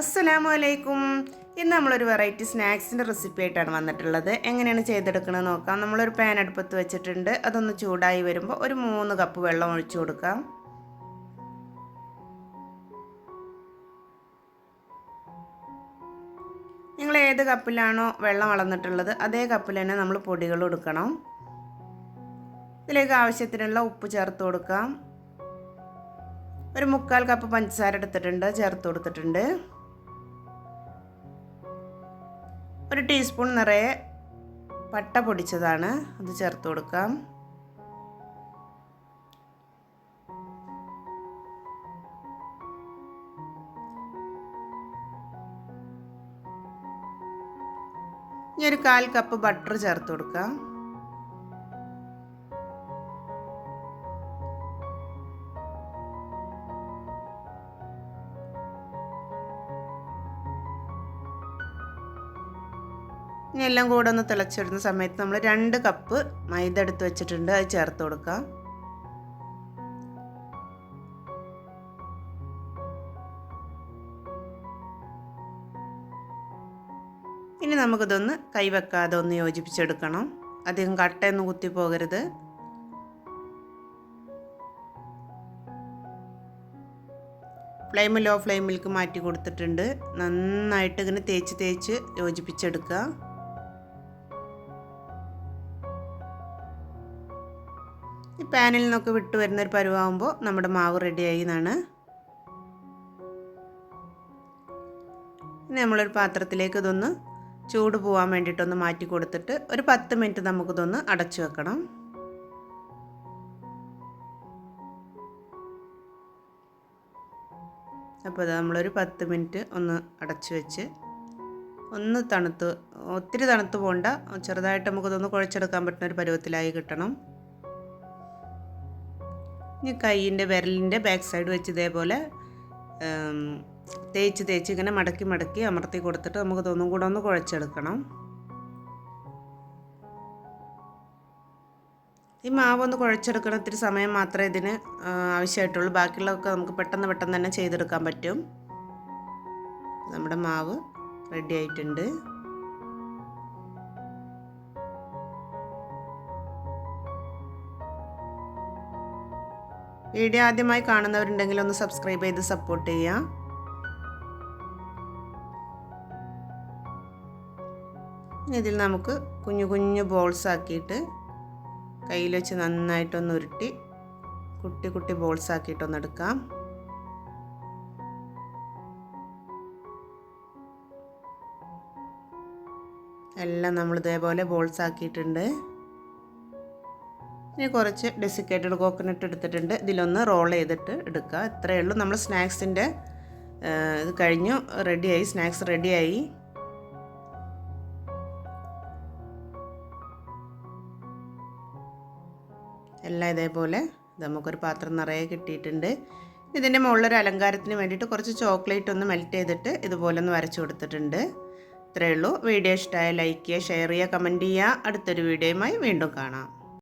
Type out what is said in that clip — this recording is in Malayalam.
അസ്സലാമു അലൈക്കും ഇന്ന് നമ്മളൊരു വെറൈറ്റി സ്നാക്സിന്റെ റെസിപ്പി ആയിട്ടാണ് വന്നിട്ടുള്ളത്. എങ്ങനെയാണ് ചെയ്തെടുക്കണമെന്ന് നോക്കാം. നമ്മളൊരു പാൻ അടുപ്പത്ത് വെച്ചിട്ടുണ്ട്. അതൊന്ന് ചൂടായി വരുമ്പോൾ ഒരു മൂന്ന് കപ്പ് വെള്ളം ഒഴിച്ചു കൊടുക്കാം. നിങ്ങൾ ഏത് കപ്പിലാണോ വെള്ളം വളർന്നിട്ടുള്ളത് അതേ കപ്പിൽ തന്നെ നമ്മൾ പൊടികൾ എടുക്കണം. ഇതിലേക്ക് ആവശ്യത്തിനുള്ള ഉപ്പ് ചേർത്ത് കൊടുക്കാം. ഒരു മുക്കാൽ കപ്പ് പഞ്ചസാര എടുത്തിട്ടുണ്ട് ചേർത്ത് കൊടുത്തിട്ടുണ്ട്. ഒരു ടീസ്പൂൺ നിറയെ പട്ട പൊടിച്ചതാണ്. അത് ചേർത്ത് കൊടുക്കാം. ഇനി ഒരു കാൽ കപ്പ് ബട്ടർ ചേർത്ത് കൊടുക്കാം. ഇനി എല്ലാം കൂടെ ഒന്ന് തിളച്ചിടുന്ന സമയത്ത് നമ്മൾ രണ്ട് കപ്പ് മൈദ എടുത്ത് വെച്ചിട്ടുണ്ട് അത് ചേർത്ത് കൊടുക്കുക ഇനി നമുക്കിതൊന്ന് കൈവെക്കാതെ ഒന്ന് യോജിപ്പിച്ചെടുക്കണം. അധികം കട്ടയൊന്നും കുത്തി പോകരുത്. ഫ്ലെയിം ലോ ഫ്ലെയിമിലേക്ക് മാറ്റി കൊടുത്തിട്ടുണ്ട്. നന്നായിട്ട് ഇങ്ങനെ തേച്ച് തേച്ച് യോജിപ്പിച്ചെടുക്കുക. ഈ പാനിൽ നിന്നൊക്കെ വിട്ട് വരുന്നൊരു പരുവാകുമ്പോൾ നമ്മുടെ മാവ് റെഡിയായി എന്നാണ്. ഇനി നമ്മളൊരു പാത്രത്തിലേക്ക് ഇതൊന്ന് ചൂട് പോകാൻ വേണ്ടിയിട്ടൊന്ന് മാറ്റി കൊടുത്തിട്ട് ഒരു പത്ത് മിനിറ്റ് നമുക്കിതൊന്ന് അടച്ചു വെക്കണം. അപ്പോൾ അത് നമ്മളൊരു പത്ത് മിനിറ്റ് ഒന്ന് അടച്ചു വെച്ച് ഒന്ന് തണുത്ത് ഒത്തിരി തണുത്ത് പോകണ്ട ചെറുതായിട്ട് നമുക്കിതൊന്ന് കുഴച്ചെടുക്കാൻ പറ്റുന്ന ഒരു പരുവത്തിലായി കിട്ടണം. ഇനി കൈയിന്റെ വിരലിന്റെ ബാക്ക് സൈഡ് വെച്ച് ഇതേപോലെ തേച്ച് തേച്ച് ഇങ്ങനെ മടക്കി മടക്കി അമർത്തി കൊടുത്തിട്ട് നമുക്ക് ഇതൊന്നും കൂടെ ഒന്ന് കുഴച്ചെടുക്കണം. ഈ മാവ് ഒന്ന് കുഴച്ചെടുക്കണം ഇത്തിരി സമയം മാത്രമേ ഇതിന് ആവശ്യമായിട്ടുള്ളൂ. ബാക്കിയുള്ളതൊക്കെ നമുക്ക് പെട്ടെന്ന് പെട്ടെന്ന് തന്നെ ചെയ്തെടുക്കാൻ പറ്റും. നമ്മുടെ മാവ് റെഡി ആയിട്ടുണ്ട്. വീഡിയോ ആദ്യമായി കാണുന്നവരുണ്ടെങ്കിൽ ഒന്ന് സബ്സ്ക്രൈബ് ചെയ്ത് സപ്പോർട്ട് ചെയ്യുക. ഇതിൽ നമുക്ക് കുഞ്ഞു കുഞ്ഞു ബോൾസ് ആക്കിയിട്ട് കയ്യിൽ വെച്ച് നന്നായിട്ടൊന്ന് ഉരുട്ടി കുട്ടി കുട്ടി ബോൾസ് ആക്കിയിട്ടൊന്ന് എടുക്കാം. എല്ലാം നമ്മൾ ഇതേപോലെ ബോൾസ് ആക്കിയിട്ടുണ്ട്. ഇനി കുറച്ച് ഡെസിക്കേറ്റഡ് കോക്കനട്ട് എടുത്തിട്ടുണ്ട്. ഇതിലൊന്ന് റോൾ ചെയ്തിട്ട് എടുക്കുക. ഇത്രയേ ഉള്ളൂ. നമ്മൾ സ്നാക്സിന്റെ ഇത് കഴിഞ്ഞു. റെഡിയായി സ്നാക്സ് റെഡിയായി എല്ലാം ഇതേപോലെ നമുക്കൊരു പാത്രം നിറയെ കിട്ടിയിട്ടുണ്ട്. ഇതിന്റെ മുകളിലൊരു അലങ്കാരത്തിന് വേണ്ടിയിട്ട് കുറച്ച് ചോക്ലേറ്റ് ഒന്ന് മെൽറ്റ് ചെയ്തിട്ട് ഇതുപോലെ ഒന്ന് വരച്ചു കൊടുത്തിട്ടുണ്ട്. ഇത്രയേ ഉള്ളൂ. വീഡിയോ ഇഷ്ടമായ ലൈക്ക് ചെയ്യുക ഷെയർ ചെയ്യുക കമന്റ് ചെയ്യുക. അടുത്തൊരു വീഡിയോയുമായി വീണ്ടും കാണാം.